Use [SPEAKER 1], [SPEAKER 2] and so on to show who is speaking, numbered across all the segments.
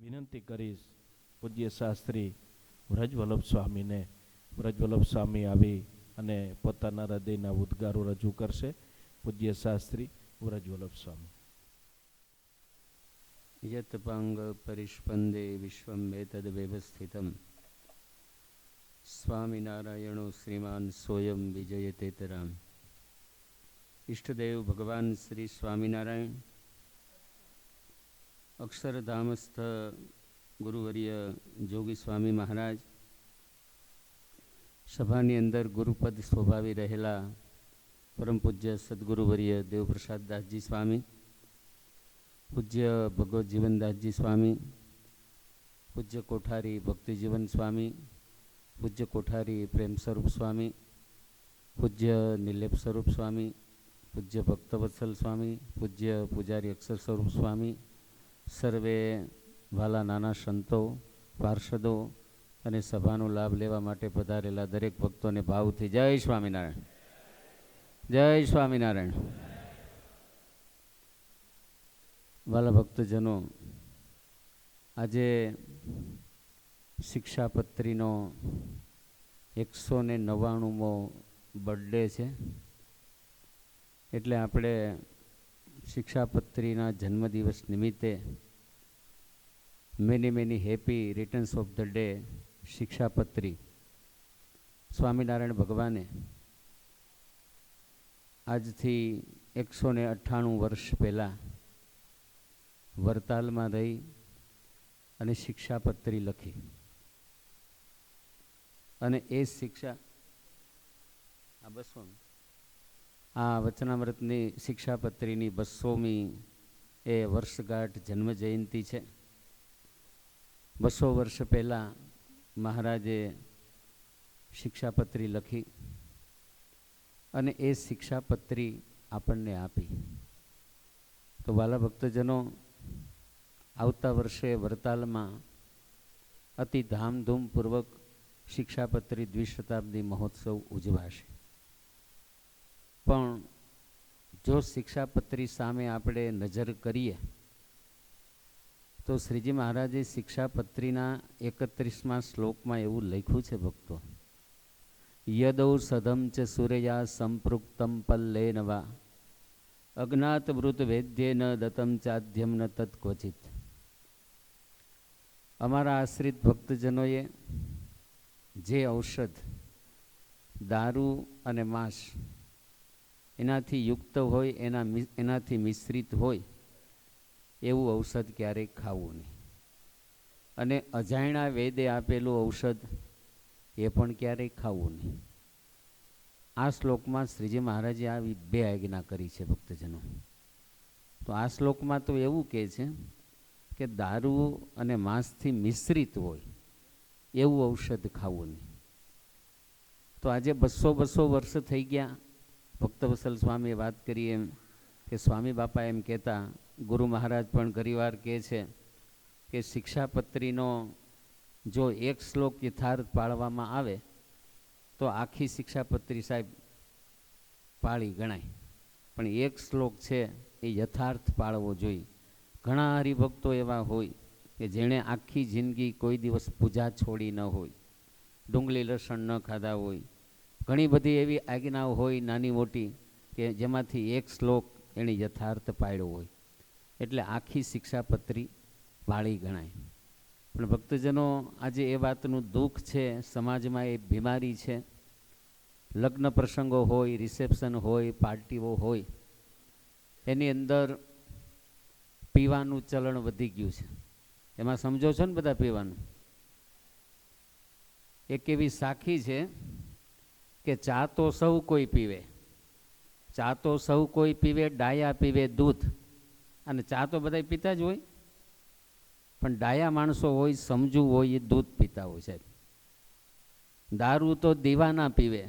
[SPEAKER 1] વિનંતી કરીશ પૂજ્ય શાસ્ત્રી વ્રજવલ્લભ સ્વામીને, વ્રજવલ્લભ સ્વામી આવી અને પોતાના હૃદયના ઉદ્ગારો રજૂ કરશે. પૂજ્ય શાસ્ત્રી વ્રજવલ્લભ સ્વામી.
[SPEAKER 2] યત પાંગ પરિષ્પંદે વિશ્વમ તદ વ્યવસ્થિતમ. સ્વામિનારાયણો શ્રીમાન સોયમ વિજયતેતરામ. ઈષ્ટદેવ ભગવાન શ્રી સ્વામિનારાયણ અક્ષરધામસ્થ ગુરુવર્ય જોગી સ્વામી મહારાજ, સભાની અંદર ગુરુપદ સ્વભાવી રહેલા પરમ પૂજ્ય સદગુરુવર્ય દેવપ્રસાદ દાસજી સ્વામી, પૂજ્ય ભગવત જીવનદાસજી સ્વામી, પૂજ્ય કોઠારી ભક્તિજીવન સ્વામી, પૂજ્ય કોઠારી પ્રેમ સ્વરૂપ સ્વામી, પૂજ્ય નિલેપ સ્વરૂપ સ્વામી, પૂજ્ય ભક્તવત્સલ સ્વામી, પૂજ્ય પૂજારી અક્ષર સ્વરૂપ સ્વામી સર્વે વાલા નાના સંતો, પાર્ષદો અને સભાનો લાભ લેવા માટે પધારેલા દરેક ભક્તોને ભાવથી જય સ્વામિનારાયણ. જય સ્વામિનારાયણ. વાલા ભક્તજનો, આજે શિક્ષાપત્રીનો એકસો ને નવ્વાણુંમો બર્થડે છે. એટલે આપણે શિક્ષાપત્રીના જન્મદિવસ નિમિત્તે many many happy returns of the day Shikshapatri. Swaminarayan ભગવાને આજથી એકસો ને અઠ્ઠાણું વર્ષ પહેલાં વરતાલમાં રહી અને શિક્ષાપત્રી લખી. અને એ શિક્ષા આ બસો આ વચનામૃતની શિક્ષાપત્રીની બસોમી એ વર્ષગાંઠ જન્મ જયંતિ છે. બસો વર્ષ પહેલાં મહારાજે શિક્ષાપત્રી લખી અને એ શિક્ષાપત્રી આપણને આપી. તો વાલા ભક્તજનો, આવતા વર્ષે વરતાલમાં અતિ ધામધૂમપૂર્વક શિક્ષાપત્રી દ્વિશતાબ્દી મહોત્સવ ઉજવાશે. પણ જો શિક્ષાપત્રી સામે આપણે નજર કરીએ, તો શ્રીજી મહારાજે શિક્ષાપત્રીના એકત્રીસમાં શ્લોકમાં એવું લખ્યું છે ભક્તો, યદૌ સધમ ચ સૂર્યા સંપૃક્તમ પલ્લે નવા અજ્ઞાત વૃત વેદ્ય ન દતમ ચાધ્યમ ન તત્ક્વચિત અમારા આશ્રિત ભક્તજનોએ જે ઔષધ, દારૂ અને માંસ એનાથી યુક્ત હોય, એના એનાથી મિશ્રિત હોય, એવું ઔષધ ક્યારેય ખાવું નહીં. અને અજાણ્યા વેદે આપેલું ઔષધ એ પણ ક્યારેય ખાવું નહીં. આ શ્લોકમાં શ્રીજી મહારાજે આવી બે આજ્ઞા કરી છે ભક્તજનો. તો આ શ્લોકમાં તો એવું કહે છે કે દારૂ અને માંસથી મિશ્રિત હોય, એવું ઔષધ ખાવું નહીં. તો આજે બસો બસો વર્ષ થઈ ગયા ભક્તવસલ સ્વામીએ વાત કરી એમ કે સ્વામી બાપા એમ કહેતા, ગુરુ મહારાજ પણ ઘણીવાર કહે છે કે શિક્ષાપત્રીનો જો એક શ્લોક યથાર્થ પાળવામાં આવે, તો આખી શિક્ષાપત્રી સાહેબ પાળી ગણાય. પણ એક શ્લોક છે એ યથાર્થ પાળવો જોઈએ. ઘણા હરિભક્તો એવા હોય કે જેણે આખી જિંદગી કોઈ દિવસ પૂજા છોડી ન હોય, ડુંગળી લસણ ન ખાધા હોય ઘણી બધી એવી આજ્ઞાઓ હોય નાની મોટી કે જેમાંથી એક શ્લોક એણે યથાર્થ પાડ્યો હોય. એટલે આખી શિક્ષાપત્રી પાળી ગણાય. પણ ભક્તજનો, આજે એ વાતનું દુઃખ છે, સમાજમાં એ બીમારી છે. લગ્ન પ્રસંગો હોય, રિસેપ્શન હોય, પાર્ટીઓ હોય, એની અંદર પીવાનું ચલણ વધી ગયું છે. એમાં સમજો છો ને બધા પીવાનું? એક એવી સાખી છે કે ચા તો સૌ કોઈ પીવે. ચા તો સૌ કોઈ પીવે, ડાયા પીવે દૂધ. અને ચા તો બધા પીતા જ હોય. પણ ડાયા માણસો હોય, સમજુ હોય, એ દૂધ પીતા હોય સાહેબ. દારૂ તો દીવાના પીવે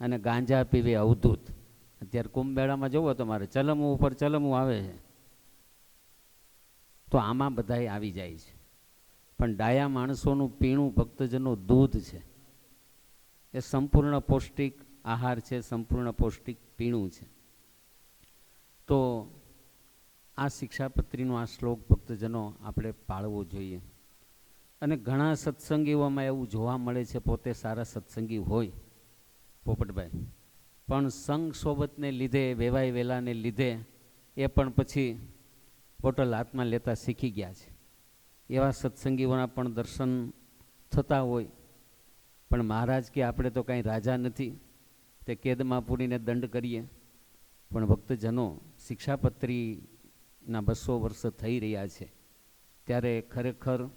[SPEAKER 2] અને ગાંજા પીવે અવધૂત. અત્યારે કુંભમેળામાં જોવો તમારે ચલમું ઉપર ચલમું આવે છે. તો આમાં બધાય આવી જાય છે. પણ ડાયા માણસોનું પીણું ભક્તજનો દૂધ છે. એ સંપૂર્ણ પૌષ્ટિક આહાર છે, સંપૂર્ણ પૌષ્ટિક પીણું છે. તો આ શિક્ષાપત્રીનો આ શ્લોક ભક્તજનો આપણે પાળવો જોઈએ. અને ઘણા સત્સંગીઓમાં એવું જોવા મળે છે, પોતે સારા સત્સંગી હોય, પોપટભાઈ. પણ સંગ સોબતને લીધે વેવાય વેલાને લીધે એ પણ પછી બોટલ હાથમાં લેતા શીખી ગયા છે. એવા સત્સંગીઓના પણ દર્શન થતા હોય પણ મહારાજ કે આપણે તો કાંઈ રાજા નથી, તે કેદમાં પૂરીને દંડ કરીએ. પણ ભક્તજનો શિક્ષાપત્રીના બસો વર્ષ થઈ રહ્યા છે. ત્યારે ખરેખર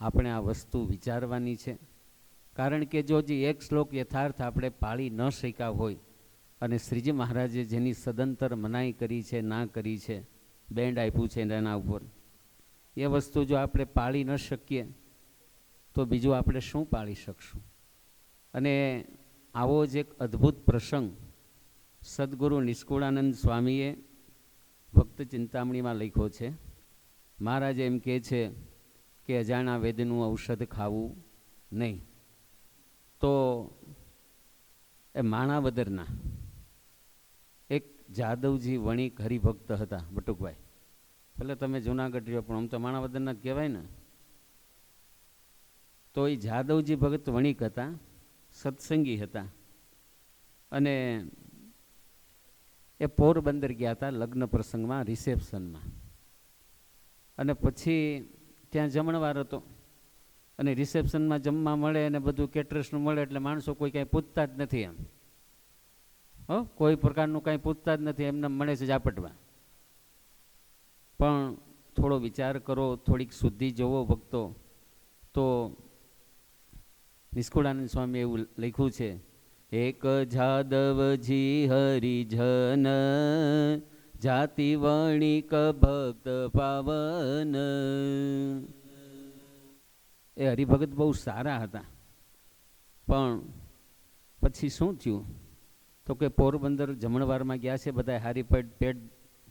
[SPEAKER 2] આપણે આ વસ્તુ વિચારવાની છે. કારણ કે જો જે એક શ્લોક યથાર્થ આપણે પાળી ન શક્યા હોય અને શ્રીજી મહારાજે જેની સદંતર મનાઈ કરી છે, ના કરી છે બેન્ડ આપ્યું છે એના ઉપર, એ વસ્તુ જો આપણે પાળી ન શકીએ તો બીજું આપણે શું પાળી શકશું? અને આવો જ એક અદ્ભુત પ્રસંગ સદગુરુ નિષ્કુળાનંદ સ્વામીએ ભક્ત ચિંતામણીમાં લખ્યો છે. મહારાજ એમ કહે છે કે અજાણા વેદનું ઔષધ ખાવું નહીં. તો એ માણાવદરના એક જાદવજી વણિક હરિભક્ત હતા, બટુકભાઈ. ભલે તમે જુનાગઢ રહ્યો, પણ આમ તો માણાવદરના જ કહેવાય ને. તો એ જાદવજી ભગત વણિક હતા, સત્સંગી હતા. અને એ પોરબંદર ગયા હતા લગ્ન પ્રસંગમાં, રિસેપ્શનમાં. અને પછી ત્યાં જમણવાર હતો. અને રિસેપ્શનમાં જમવા મળે અને બધું કેટરસનું મળે એટલે માણસો કોઈ કાંઈ પૂછતા જ નથી એમ. હો, કોઈ પ્રકારનું કાંઈ પૂછતા જ નથી, એમને મળે છે ઝાપટમાં. પણ થોડો વિચાર કરો, થોડીક શુદ્ધિ જોવો ભક્તો, તો નિષ્કુળાનંદ સ્વામી એવું લખ્યું છે, એક જાદવજી હરિજન, જાતિ વણિક ભક્ત પાવન. એ હરિભગત બહુ સારા હતા. પણ પછી શું થયું? તો કે પોરબંદર જમણવારમાં ગયા છે બધા હારી પેટ પેટ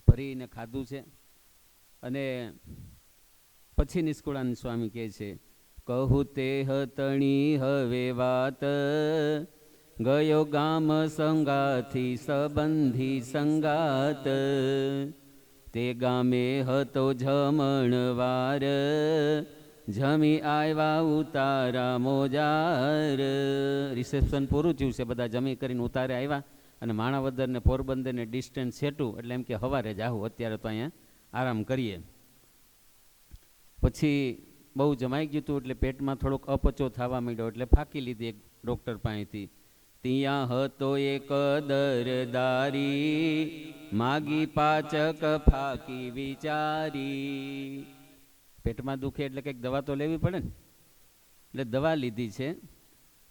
[SPEAKER 2] ભરીને ખાધું છે. અને પછી નિષ્કુળાનંદ સ્વામી કહે છે કહું તે હતણી હવે વાત. ગયો ગામ સંગાથી સંબંધી સંગાત. તે ગામે હતો જમણવાર જમી આવ્યા ઉતારા મોજાર. રિસેપ્શન પૂરું થયું છે, બધા જમી કરીને ઉતારે આવ્યા. અને માણાવદર ને પોરબંદર ને ડિસ્ટન્સ છેટું. એટલે એમ કે હવારે જાહું, અત્યારે તો અહીંયા આરામ કરીએ. પછી બહુ જમાઈ ગયું હતું એટલે પેટમાં થોડોક અપચો થવા માંડ્યો એટલે ફાંકી લીધી એક ડૉક્ટર પાસેથી. ત્યાં હતો એક દરદારી, માગી પાચક ફાકી વિચારી. પેટમાં દુખે એટલે કંઈક દવા તો લેવી પડે ને? એટલે દવા લીધી છે.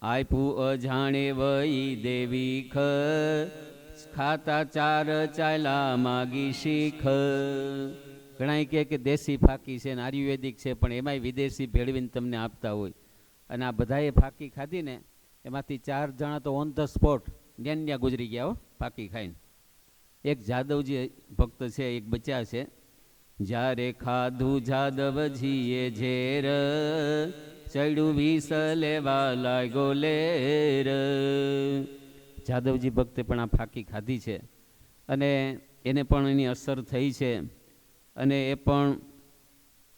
[SPEAKER 2] આપ્યું અજાણે વઈ દેવી ખ, ખાતા ચાર ચાલા માગી શીખ. ઘણા કહે કે દેશી ફાકી છે ને આયુર્વેદિક છે, પણ એમાંય વિદેશી ભેળવીને તમને આપતા હોય. અને આ બધાએ ફાકી ખાધી ને, એમાંથી ચાર જણા તો ઓન ધ સ્પોટ ન્યાન ન્યા ગુજરી ગયા હો, ફાકી ખાઈને. એક જાદવજી ભક્ત છે, એક બચ્યા છે. જ્યારે ખાધું જાદવજીએ ઝેર, ચડ્યું વિષ લેવા લાગ્યો લેર જાદવજી ભક્તે પણ આ ફાકી ખાધી છે. અને એને પણ એની અસર થઈ છે. અને એ પણ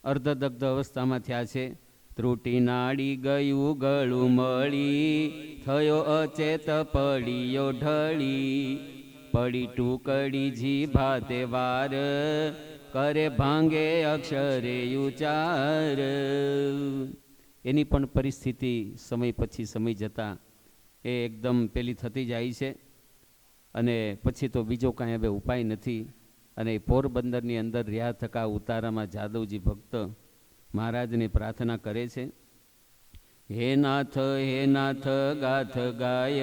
[SPEAKER 2] અર્ધદગ્ધ અવસ્થામાં થયા છે. ત્રુટી નાડી ગયું ગળું મળી, થયો અચેત, પડ્યો ઢળી. પડી ટુકડી જીભા તે વાર, કરે ભાંગે અક્ષરે ઉચાર એની પણ પરિસ્થિતિ સમય પછી સમય જતાં એ એકદમ પેલી થતી જાય છે. અને પછી તો બીજો કાંઈ હવે ઉપાય નથી. અને પોરબંદરની અંદર રહ્યા થકા ઉતારામાં જાદવજી ભક્ત મહારાજને પ્રાર્થના કરે છે. હે નાથ હે નાથ, ગાથ ગાય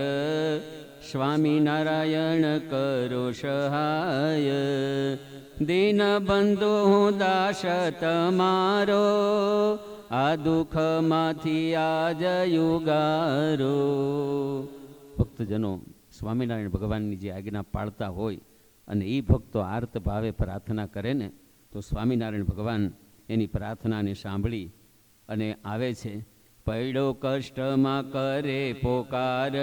[SPEAKER 2] સ્વામી નારાયણ કરો સહાય. દીન બંધુ હું દાસ તમારો આ દુઃખમાંથી આજ યુગારો. ભક્તજનો, સ્વામિનારાયણ ભગવાનની જે આજ્ઞા પાળતા હોય અને એ ભક્તો આર્ત ભાવે પ્રાર્થના કરે ને તો સ્વામિનારાયણ ભગવાન એની પ્રાર્થનાને સાંભળી અને આવે છે, પૈડો કષ્ટમાં કરે પોકાર,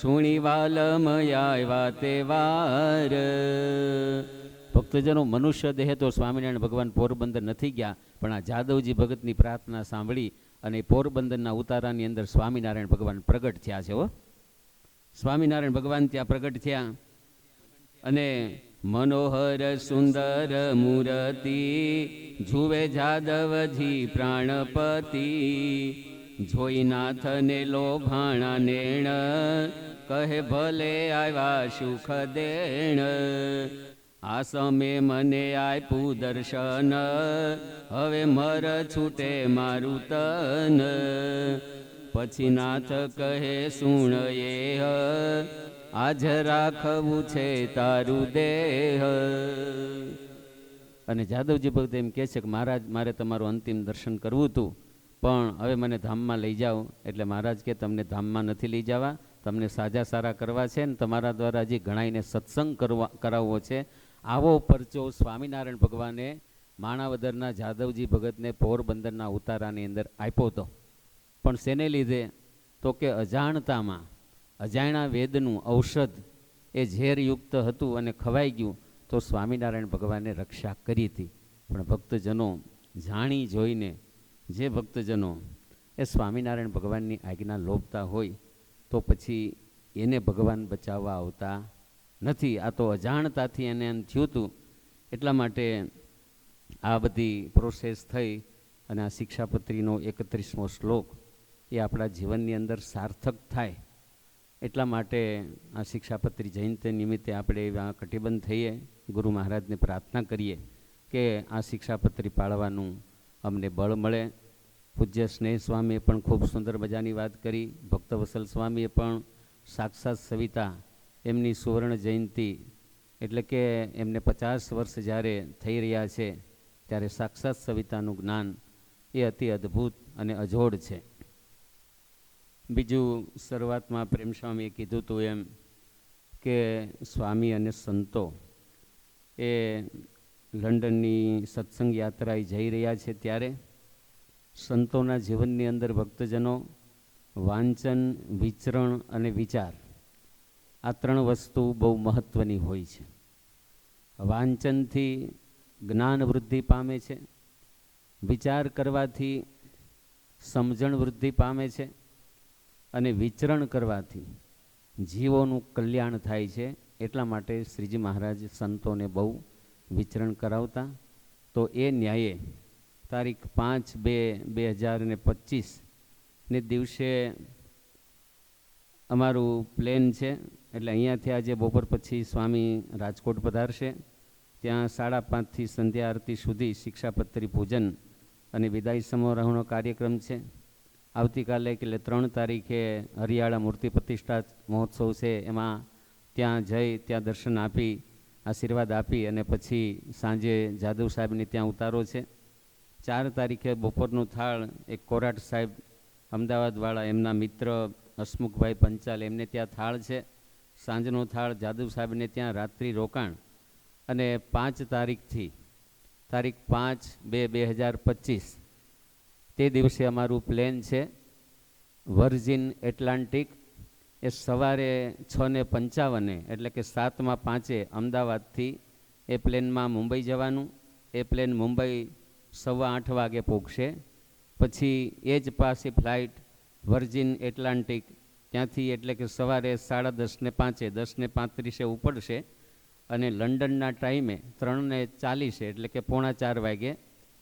[SPEAKER 2] સુણી વાલમયા તે વાર. ભક્તજનો મનુષ્ય દેહ તો સ્વામિનારાયણ ભગવાન પોરબંદર નથી ગયા, પણ આ જાદવજી ભગતની પ્રાર્થના સાંભળી અને પોરબંદરના ઉતારાની અંદર સ્વામિનારાયણ ભગવાન પ્રગટ થયા છે હો. સ્વામિનારાયણ ભગવાન ત્યાં પ્રગટ થયા અને મનોહર સુંદર મૂર્તિ, જુએ જાદવજી પ્રાણપતિ. જોઈ નાથને લોભાણા નેણ, કહે ભલે આવ્યા સુખ દેણ. આ સમે મને આપ્યું દર્શન, હવે મર છૂટે મારું તન. પછી નાથ કહે, સુણ એ આજ રાખવું છે તારું દેહ. અને જાદવજી ભક્ત એમ કહે છે કે મહારાજ, મારે તમારું અંતિમ દર્શન કરવું હતું, પણ હવે મને ધામમાં લઈ જાઓ. એટલે મહારાજ કે, તમને ધામમાં નથી લઈ જવા, તમને સાજા સારા કરવા છે ને તમારા દ્વારા જે ઘણાઈને સત્સંગ કરવા, કરાવવો છે, આવો પરચો સ્વામિનારાયણ ભગવાને માણાવદરના જાદવજી ભગતને પોરબંદરના ઉતારાની અંદર આપ્યો હતો પણ શેને લીધે, તો કે અજાણતામાં અજાણ્યા વેદનું ઔષધ એ ઝેરયુક્ત હતું અને ખવાઈ ગયું, તો સ્વામિનારાયણ ભગવાને રક્ષા કરી હતી. પણ ભક્તજનો જાણી જોઈને, જે ભક્તજનો એ સ્વામિનારાયણ ભગવાનની આજ્ઞા લોભતા હોય, તો પછી એને ભગવાન બચાવવા આવતા નથી. આ તો અજાણતાથી એને એમ થયું હતું. એટલા માટે આ બધી પ્રોસેસ થઈ અને આ શિક્ષાપત્રીનો એકત્રીસમો શ્લોક એ આપણા જીવનની અંદર સાર્થક થાય. એટલા માટે આ શિક્ષાપત્રી જયંતિ નિમિત્તે આપણે એવા કટિબંધ થઈએ, ગુરુ મહારાજને પ્રાર્થના કરીએ કે આ શિક્ષાપત્રી પાળવાનું અમને બળ મળે. પૂજ્ય સ્નેહ સ્વામીએ પણ ખૂબ સુંદર મજાની વાત કરી. ભક્તવસલ સ્વામીએ પણ સાક્ષાત સવિતા એમની સુવર્ણ જયંતિ એટલે કે એમને પચાસ વર્ષ જ્યારે થઈ રહ્યા છે, ત્યારે સાક્ષાત સવિતાનું જ્ઞાન એ અતિ અદ્ભુત અને અજોડ છે. બીજું શરૂઆતમાં પ્રેમસ્વામીએ કીધું હતું એમ કે સ્વામી અને સંતો એ લંડનની સત્સંગ યાત્રાએ જઈ રહ્યા છે ત્યારે સંતોના જીવનની અંદર ભક્તજનો વાંચન, વિચરણ અને વિચાર આ ત્રણ વસ્તુ બહુ મહત્ત્વની હોય છે. વાંચનથી જ્ઞાન વૃદ્ધિ પામે છે. વિચાર કરવાથી સમજણ વૃદ્ધિ પામે છે. અને વિચરણ કરવાથી જીવોનું કલ્યાણ થાય છે. એટલા માટે શ્રીજી મહારાજ સંતોને બહુ વિચરણ કરાવતા. તો એ ન્યાયે તારીખ પાંચ બે બે હજાર ને દિવસે અમારું પ્લેન છે. એટલે અહીંયાથી આજે બપોર પછી સ્વામી રાજકોટ પધારશે. ત્યાં સાડા પાંચથી સંધ્યા આરતી સુધી શિક્ષાપત્રી પૂજન અને વિદાય સમારોહનો કાર્યક્રમ છે. આવતીકાલે એટલે ત્રણ તારીખે હરિયાળા મૂર્તિ પ્રતિષ્ઠા મહોત્સવ છે, એમાં ત્યાં જઈ ત્યાં દર્શન આપી, આશીર્વાદ આપી અને પછી સાંજે જાદવ સાહેબની ત્યાં ઉતારો છે. ચાર તારીખે બપોરનું થાળ એક કોરાટ સાહેબ અમદાવાદવાળા, એમના મિત્ર હસમુખભાઈ પંચાલ, એમને ત્યાં થાળ છે. સાંજનો થાળ, જાદવ સાહેબને ત્યાં રાત્રિ રોકાણ. અને પાંચ તારીખથી, તારીખ પાંચ બે બે હજાર પચીસ તે દિવસે અમારું પ્લેન છે વર્જિન એટલાન્ટિક એ સવારે છ ને પંચાવને, એટલે કે સાતમાં પાંચે અમદાવાદથી એ પ્લેનમાં મુંબઈ જવાનું. એ પ્લેન મુંબઈ સવા આઠ વાગે પહોંચશે પછી એ જ પાસે ફ્લાઇટ વર્જિન એટલાન્ટિક ત્યાંથી એટલે કે સવારે સાડા દસને પાંચે, દસને પાંત્રીસે ઉપડશે. અને લંડનના ટાઈમે ત્રણને ચાલીસે, એટલે કે પોણા ચાર વાગે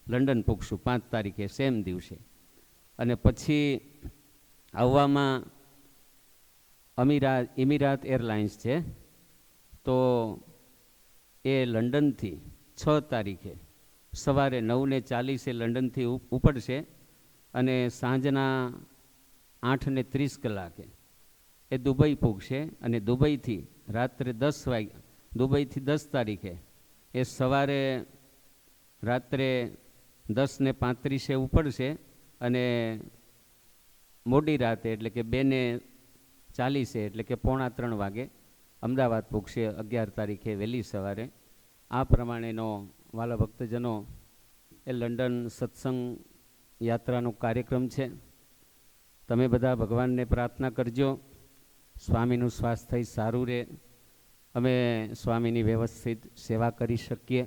[SPEAKER 2] લંડન પૂગશું, પાંચ તારીખે, સેમ દિવસે. અને પછી આવવામાં અમીરા, ઇમિરાત એરલાઇન્સ છે, તો એ લંડનથી છ તારીખે સવારે નવને ચાલીસે લંડનથી ઉપ- ઉપડશે અને સાંજના આઠને ત્રીસ કલાકે એ દુબઈ પૂગશે અને દુબઈથી રાત્રે દસ વાગે દુબઈથી દસ તારીખે એ સવારે રાત્રે દસ ને પાંત્રીસે ઉપડશે અને મોડી રાતે એટલે કે બેને ચાલીસે એટલે કે પોણા ત્રણ વાગે અમદાવાદ પૂગશે અગિયાર તારીખે વહેલી સવારે. આ પ્રમાણેનો વાલા ભક્તજનો એ લંડન સત્સંગ યાત્રાનો કાર્યક્રમ છે. તમે બધા ભગવાનને પ્રાર્થના કરજો. સ્વામીનું સ્વાસ્થ્ય સારું રહે. અમે સ્વામીની વ્યવસ્થિત સેવા કરી શકીએ.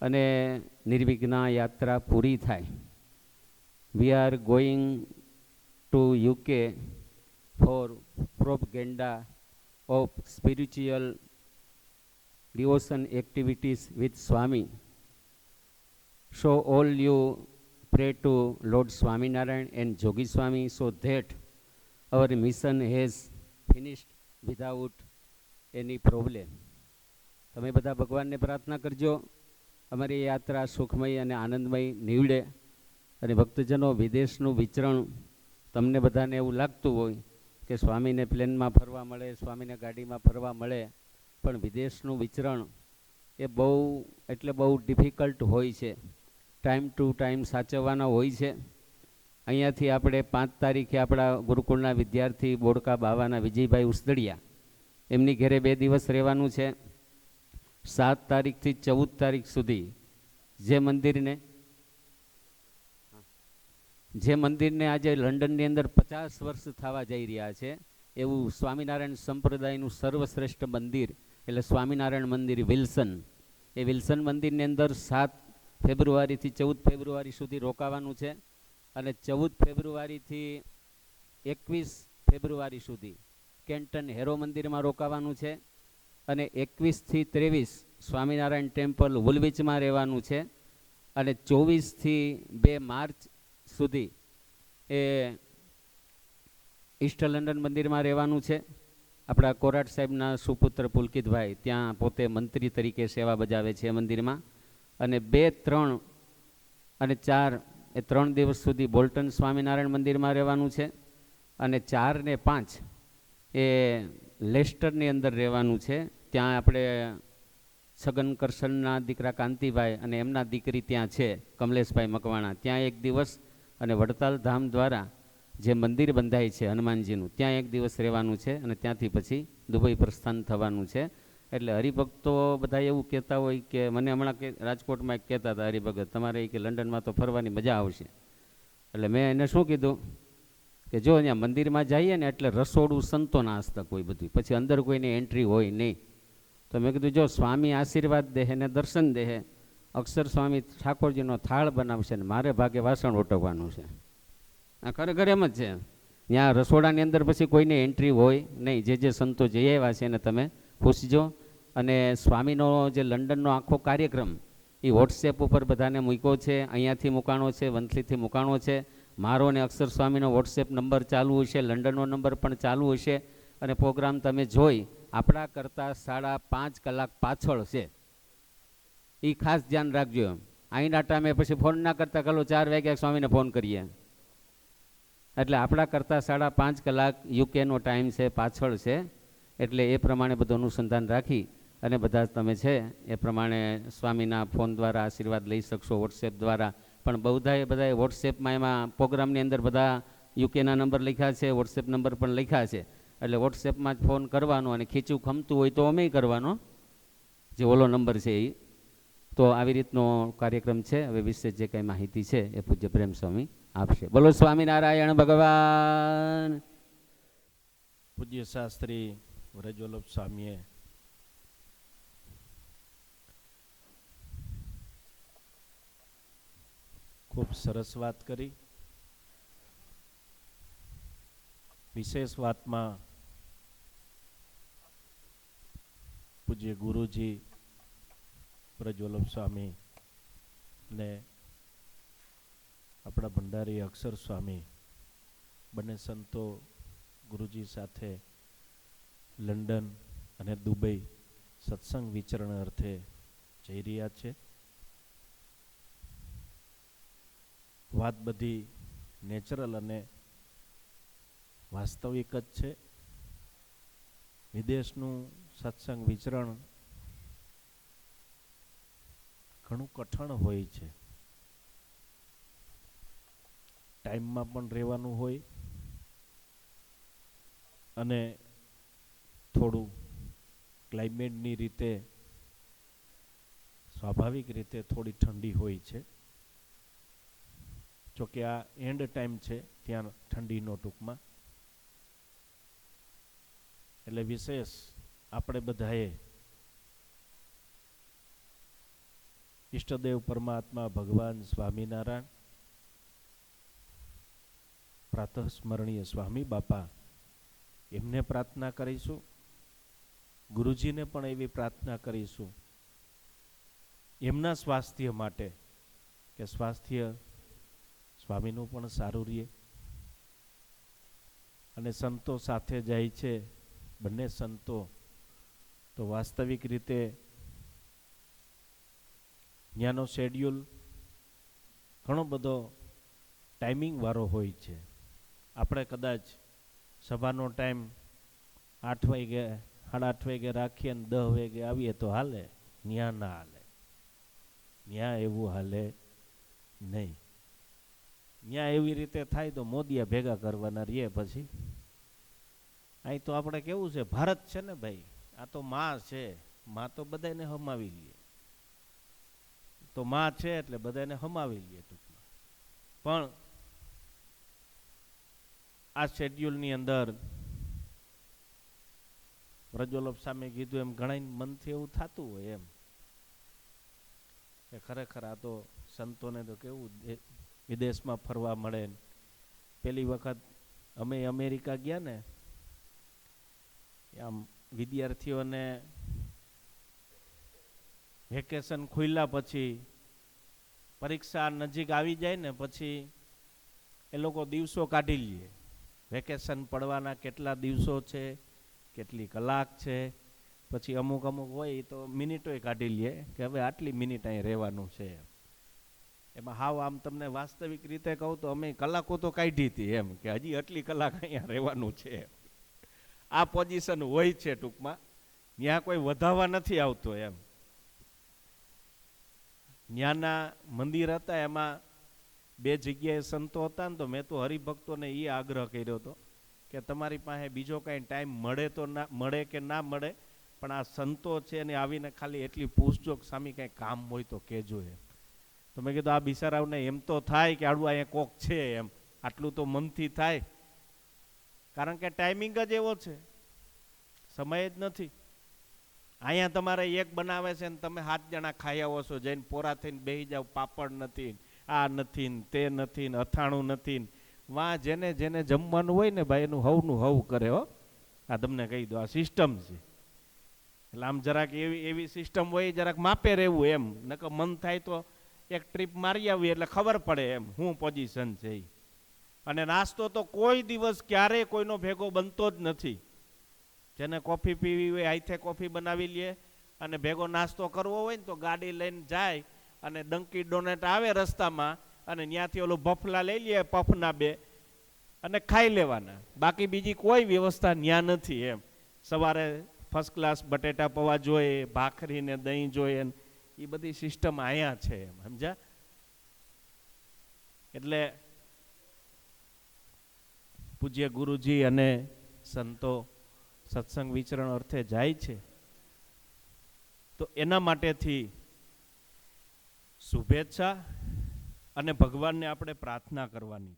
[SPEAKER 2] અને નિર્વિઘ્ન યાત્રા પૂરી થાય we are going to UK for propaganda of spiritual devotion activities with Swami. So all you pray to Lord Swaminarayan and Jogi Swami so that our mission has finished without any problem. તમે બધા ભગવાનને પ્રાર્થના કરજો અમારી યાત્રા સુખમય અને આનંદમય નીવડે અને ભક્તજનો વિદેશનું વિચરણ તમને બધાને એવું લાગતું હોય કે સ્વામીને પ્લેનમાં ફરવા મળે, સ્વામીને ગાડીમાં ફરવા મળે, પણ વિદેશનું વિચરણ એ બહુ, એટલે બહુ ડિફિકલ્ટ હોય છે. ટાઈમ ટુ ટાઈમ સાચવવાના હોય છે. અહીંયાથી આપણે પાંચ તારીખે આપણા ગુરુકુળના વિદ્યાર્થી બોડકા બાવાના વિજયભાઈ ઉસદડિયા. એમની ઘરે બે દિવસ રહેવાનું છે. સાત તારીખથી ચૌદ તારીખ સુધી જે મંદિરને જે મંદિરને આજે લંડનની અંદર પચાસ વર્ષ થવા જઈ રહ્યા છે, એવું સ્વામિનારાયણ સંપ્રદાયનું સર્વશ્રેષ્ઠ મંદિર, એટલે સ્વામિનારાયણ મંદિર વિલ્સન. એ વિલ્સન મંદિરની અંદર સાત ફેબ્રુઆરીથી ચૌદ ફેબ્રુઆરી સુધી રોકાવાનું છે અને ચૌદ ફેબ્રુઆરીથી એકવીસ ફેબ્રુઆરી સુધી કેન્ટન હેરો મંદિરમાં રોકાવાનું છે. અને એકવીસથી ત્રેવીસ સ્વામિનારાયણ ટેમ્પલ વુલવિચમાં રહેવાનું છે અને ચોવીસથી બે માર્ચ સુધી એ ઈસ્ટ લંડન મંદિરમાં રહેવાનું છે. આપણા કોરાટ સાહેબના સુપુત્ર પુલકિતભાઈ ત્યાં પોતે મંત્રી તરીકે સેવા બજાવે છે મંદિરમાં. અને બે, ત્રણ અને ચાર, એ ત્રણ દિવસ સુધી બોલ્ટન સ્વામિનારાયણ મંદિરમાં રહેવાનું છે. અને ચાર ને પાંચ એ લેસ્ટરની અંદર રહેવાનું છે. ત્યાં આપણે છગન કરશનના દીકરા કાંતિભાઈ અને એમના દીકરી ત્યાં છે, કમલેશભાઈ મકવાણા. ત્યાં એક દિવસ અને વડતાલ ધામ દ્વારા જે મંદિર બંધાય છે હનુમાનજીનું, ત્યાં એક દિવસ રહેવાનું છે અને ત્યાંથી પછી દુબઈ પ્રસ્થાન થવાનું છે. એટલે હરિભક્તો બધા એવું કહેતા હોય કે, મને હમણાં કે રાજકોટમાં એક કહેતા હતા હરિભગત, તમારે કે લંડનમાં તો ફરવાની મજા આવશે. એટલે મેં એને શું કીધું? કે જો અહીંયા મંદિરમાં જઈએ ને એટલે રસોડું સંતોના હસ્તક હોય બધું. પછી અંદર કોઈની એન્ટ્રી હોય નહીં. તો મેં કીધું, જો સ્વામી આશીર્વાદ દેહે ને દર્શન દેહે, અક્ષર સ્વામી ઠાકોરજીનો થાળ બનાવશે ને મારે ભાગે વાસણ ઓટવવાનું છે. આ ખરેખર એમ જ છે. ત્યાં રસોડાની અંદર પછી કોઈને એન્ટ્રી હોય નહીં. જે જે સંતો જઈ આવ્યા છે એને તમે પૂછજો. અને સ્વામીનો જે લંડનનો આખો કાર્યક્રમ, એ વોટ્સએપ ઉપર બધાને મૂક્યો છે, અહીંયાથી મૂકાણો છે, વંથલીથી મૂકાણો છે. મારો અને અક્ષર સ્વામીનો વોટ્સએપ નંબર ચાલુ હશે, લંડનનો નંબર પણ ચાલુ હશે અને પ્રોગ્રામ તમે જોઈ, આપણા કરતાં સાડા પાંચ કલાક પાછળ છે. એ ખાસ ધ્યાન રાખજો અહીંના ટાઈમે પછી ફોન ના કરતાં કલો ચાર વાગ્યા સ્વામીને ફોન કરીએ. એટલે આપણા કરતાં સાડા પાંચ કલાક યુકેનો ટાઈમ છે, પાછળ છે. એટલે એ પ્રમાણે બધું અનુસંધાન રાખી અને બધા તમે છે, એ પ્રમાણે સ્વામીના ફોન દ્વારા આશીર્વાદ લઈ શકશો વોટ્સએપ દ્વારા પણ બધાએ બધાએ વોટ્સએપમાં એમાં પ્રોગ્રામની અંદર બધા યુકેના નંબર લખ્યા છે વોટ્સએપ નંબર પણ લખ્યા છે. એટલે વોટ્સએપમાં જ ફોન કરવાનો અને ખીચું ખમતું હોય તો અમે કરવાનો. જે ઓલો નંબર છે એ તો આવી રીતનો કાર્યક્રમ છે. હવે વિશે જે કંઈ માહિતી છે એ પૂજ્ય પ્રેમ સ્વામી આપશે. બોલો સ્વામિનારાયણ ભગવાન.
[SPEAKER 1] પૂજ્ય શાસ્ત્રી વ્રજવલ્લભ સ્વામીએ ખૂબ સરસ વાત કરી. વિશેષ વાતમાં પૂજ્ય ગુરુજી વ્રજવલ્લભ સ્વામી ને આપણા ભંડારી અક્ષર સ્વામી બંને સંતો ગુરુજી સાથે લંડન અને દુબઈ સત્સંગ વિચરણ અર્થે જઈ રહ્યા છે. વાત બધી નેચરલ અને વાસ્તવિક જ છે. વિદેશનું સત્સંગ વિચરણ ઘણું કઠણ હોય છે. ટાઈમમાં પણ રહેવાનું હોય અને થોડું ક્લાઇમેટની રીતે સ્વાભાવિક રીતે થોડી ઠંડી હોય છે. જોકે આ એન્ડ ટાઈમ છે ત્યાં ઠંડીનો ટૂંકમાં. એટલે વિશેષ આપણે બધાએ ઈષ્ટદેવ પરમાત્મા ભગવાન સ્વામિનારાયણ, પ્રાતઃસ્મરણીય સ્વામી બાપા, એમને પ્રાર્થના કરીશું. ગુરુજીને પણ એવી પ્રાર્થના કરીશું. એમના સ્વાસ્થ્ય માટે કે સ્વાસ્થ્ય સ્વામીનું પણ સારું રહે અને સંતો સાથે જાય છે, બંને સંતો, તો વાસ્તવિક રીતે ત્યાંનો શેડ્યુલ ઘણો બધો ટાઈમિંગ વાળો હોય છે. આપણે કદાચ સભાનો ટાઈમ આઠ વાગે, સાડા આઠ વાગે રાખીએ અને દસ વાગે આવીએ તો હાલે, ન્યા ના હાલે. ન્યા એવું હાલે નહીં. ન્યા એવી રીતે થાય તો મોદીએ ભેગા કરવાના રહીએ પછી. અહીં તો આપણે કેવું છે, ભારત છે ને ભાઈ, આ તો માં છે, માં તો બધાને હમાવી લઈએ તો માં છે એટલે બધાને હમાવી લઈએ ટૂંકમાં. પણ આ શેડ્યુલની અંદર વ્રજોલભ સામે કીધું એમ ઘણા મનથી એવું થતું હોય એમ. કે ખરેખર આ તો સંતોને તો કેવું વિદેશમાં ફરવા મળે. પેલી વખત અમે અમેરિકા ગયા ને, આમ વિદ્યાર્થીઓને વેકેશન ખુલ્લા પછી પરીક્ષા નજીક આવી જાય ને પછી એ લોકો દિવસો કાઢી લે. વેકેશન પડવાના કેટલા દિવસો છે, કેટલી કલાક છે, પછી અમુક અમુક હોય તો મિનિટોય કાઢી લે કે હવે આટલી મિનિટ અહીં રહેવાનું છે એમાં. હાવ આમ તમને વાસ્તવિક રીતે કહું તો અમે કલાકો તો કાઢી હતી એમ કે હજી આટલી કલાક અહીંયા રહેવાનું છે આ પોઝિશન હોય છે ટૂંકમાં. ત્યાં કોઈ વધાવા નથી આવતો એમ. ત્યાંના મંદિર હતા, એમાં બે જગ્યાએ સંતો હતા ને તો મેં તો હરિભક્તોને એ આગ્રહ કર્યો હતો કે તમારી પાસે બીજો કાંઈ ટાઈમ મળે તો ના, મળે કે ના મળે, પણ આ સંતો છે ને આવીને ખાલી એટલી પૂછજો કે સામી કાંઈ કામ હોય તો કહેજો એમ. તો મેં કીધું, આ બિસારાવને એમ તો થાય કે આડું અહીંયા કોક છે એમ. આટલું તો મનથી થાય. કારણ કે ટાઈમિંગ જ એવો છે. સમય જ નથી. અહીંયા તમારે એક બનાવે છે ને તમે સાત જણા ખાઈ આવો છો, જઈને પોરા થઈને બેસી જાઓ, પાપડ નથી, આ નથી તે નથી, ને અથાણું નથી વાં જેને જેને જમવાનું હોય ને ભાઈ, એનું હવનું હવ કરે હો. આ તમને કહી દો આ સિસ્ટમ છે. એટલે આમ જરાક એવી એવી સિસ્ટમ હોય, જરાક માપે રહેવું એમ. નકર મન થાય તો એક ટ્રીપ મારી આવી એટલે ખબર પડે એમ હું પોઝિશન છે અને નાસ્તો તો કોઈ દિવસ ક્યારેય કોઈનો ભેગો બનતો જ નથી. જેને કોફી પીવી હોય આઈથે કોફી બનાવી લે અને ભેગો નાસ્તો કરવો હોય ને તો ગાડી લઈને જાય અને ડંકી ડોનેટ આવે રસ્તામાં અને ત્યાંથી ઓલું બફલા લઈ લે પફના બે અને ખાઈ લેવાના. બાકી બીજી કોઈ વ્યવસ્થા ત્યાં નથી એમ. સવારે ફર્સ્ટ ક્લાસ બટેટા પૌવા જોઈએ ભાખરી ને દહીં જોઈએ એ બધી સિસ્ટમ અહીંયા છે એમ, સમજ્યા? એટલે પૂજ્ય ગુરુજી અને સંતો સત્સંગ વિચરણ અર્થે જાય છે. તો એના માટેથી શુભેચ્છા અને ભગવાનને આપણે પ્રાર્થના કરવાની.